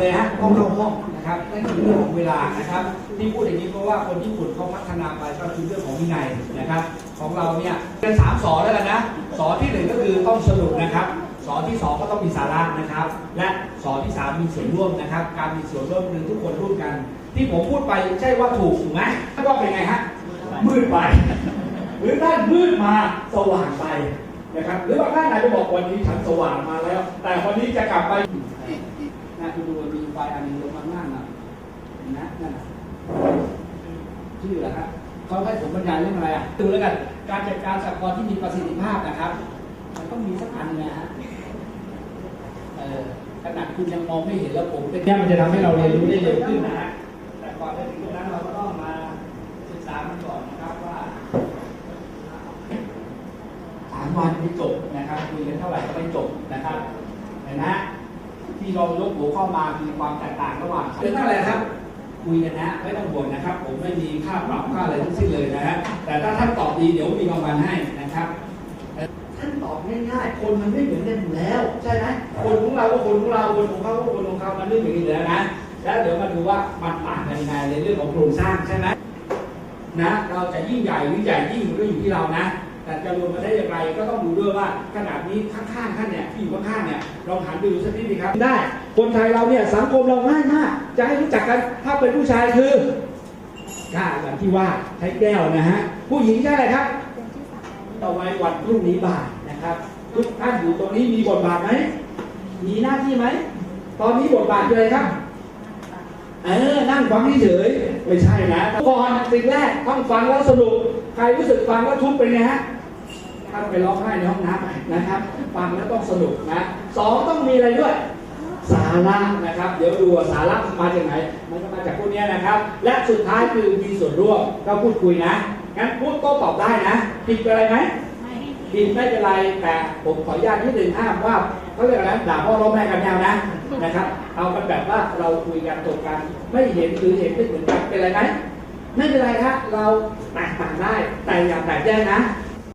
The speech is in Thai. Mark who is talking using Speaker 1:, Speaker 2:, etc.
Speaker 1: เลยฮะต้องเข้าห้องนะครับนั่นคือเรื่องของเวลานะครับที่พูดอย่างนี้เพราะว่าคนญี่ปุ่นเขาพัฒนาไปก็คือเรื่องของวินัยนะครับ ของเราเนี่ยเป็นสามสอนแล้วกันนะสอนที่หนึ่งก็คือต้องสนุกนะครับสอนที่สองก็ต้องมีสาระนะครับ และสอนที่สามมีส่วนร่วมนะครับ การมีส่วนร่วมคือทุกคนร่วมกัน ที่ผมพูดไปใช่ว่าถูกถูกไหมถ้าว่าเป็นไงฮะมืดไปหรือท่านมืดมาสว่างไปนะครับหรือบางท่านอาจจะบอกวันนี้ฉันสว่างมาแล้ว แต่วันนี้จะกลับไป คุณดูมีไฟอันหนึงลงมาข้างล่างนะเห็นนะนั่นน่ะชื่ออะไรครับเขาให้ผมบรรยายเรื่องอะไรอะดูแล้วกันการจัดการสหกรณ์ที่มีประสิทธิภาพนะครับ มันต้องมีสักอันนะฮะเออขนาดคุณยังมองไม่เห็นแล้วผมเป็นเนี่ยมันจะทำให้เราเรียนรู้ได้เร็วขึ้นนะฮะแต่ก่อนจะถึงตรงนั้นเราก็ต้องมาศึกษามันก่อนนะครับว่าสามวันไม่จบนะครับคุยกันเท่าไหร่ก็ไม่จบนะครับเห็นไหม ที่เรายกหัวข้อมาคือความแตกต่างระหว่างเป็นเท่าไหร่ครับ คุยกันนะไม่ต้องห่วงนะครับ ผมไม่มีค่าปรับค่าอะไรทั้งสิ้นเลยนะฮะแต่ถ้าท่านตอบดีเดี๋ยวมีรางวัลให้นะครับท่านตอบง่ายๆ คนมันไม่เหมือนกันอยู่แล้ว ใช่ไหมคนของเราก็คนของเราคนของเขาก็คนของเขามันไม่เหมือนกันอยู่แล้วนะแล้วเดี๋ยวมาดูว่ามันต่างกันยังไงในเรื่องของโครงสร้างใช่ไหมนะเราจะยิ่งใหญ่หรือใหญ่ยิ่งมันก็อยู่ที่เรานะ แต่จะรวมมาได้อย่างไรก็ต้องดูด้วยว่าขนาดนี้ข้างๆท่านเนี่ยที่อยู่ข้างๆเนี่ยลองหันไปดูสักนิดดีครับ ได้ คนไทยเราเนี่ยสังคมเราง่ายมาก จะให้รู้จักกันถ้าเป็นผู้ชายคือกล้าอย่างที่ว่าใช้แก้วนะฮะผู้หญิงใช่อะไรครับเอาไว้วันพรุ่งนี้บ่ายนะครับทุกท่านอยู่ตรงนี้มีบทบาทไหมมีหน้าที่ไหมตอนนี้บทบาทคืออะไรครับเออนั่งฟังเฉยๆไม่ใช่นะก่อนสิ่งแรกต้องฟังแล้วสนุกใครรู้สึกฟังแล้วทุกข์เป็นไงฮะ ท่าไปร้องไห้ในห้องน้ำนะครับ ฟังแล้วต้องสนุกนะสองต้องมีอะไรด้วย สาระนะครับ เดี๋ยวดูว่าสาระมาจากไหน มันก็มาจากพวกนี้นะครับ และสุดท้ายคือมีส่วนร่วมก็พูดคุยนะงั้นพูดโต้ตอบได้นะผิดอะไรไหมผิดไม่เป็นไรแต่ผมขออนุญาตนิดหนึ่งห้ามว่าเขาเรียกอะไรนะด่าพ่อร้องแม่กันแนวนะนะครับ เอากันแบบว่าเราคุยกันตรงกันไม่เห็นหรือเห็นไม่เหมือนกันเป็นไรไหมไม่เป็นไรครับเราแตกต่างได้แต่อย่าแตกแยกนะ